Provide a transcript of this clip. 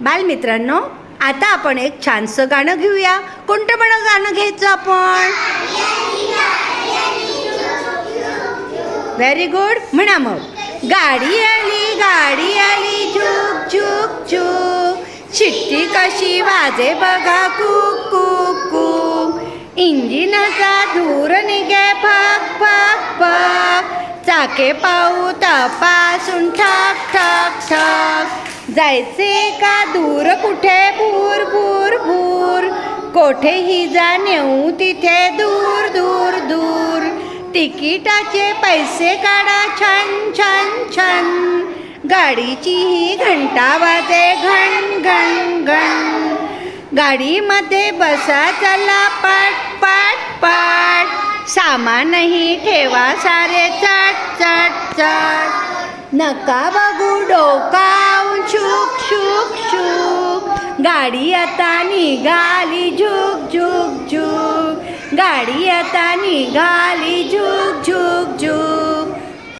बालमित्रांनो आता आपण एक छानसं गाणं घेऊया. कोणतं पण गाणं घ्यायचं आपण? व्हेरी गुड म्हणा मग. गाडी आली गाडी आली झुक झुक झुक शिट्टी कशी वाजे बघा कुक कुक कुक. इंजिनाचा धूर निघे फक फक फक. चाके पाऊ तपा जायचे का दूर कुठे? भूर भूर भूर. कोठेही जा नेऊ तिथे दूर दूर दूर. तिकिटाचे पैसे काढा छान छान छान. गाडीची ही घंटा वाजे घण घण घण गाडीमध्ये बसा चला पाट पाट पाट. सामानही ठेवा सारे चट चट चट. नका बघू डोकावून शुक शुक शुक गाडी आता निघाली झुक झुक झुक. गाडी आता निघाली झुक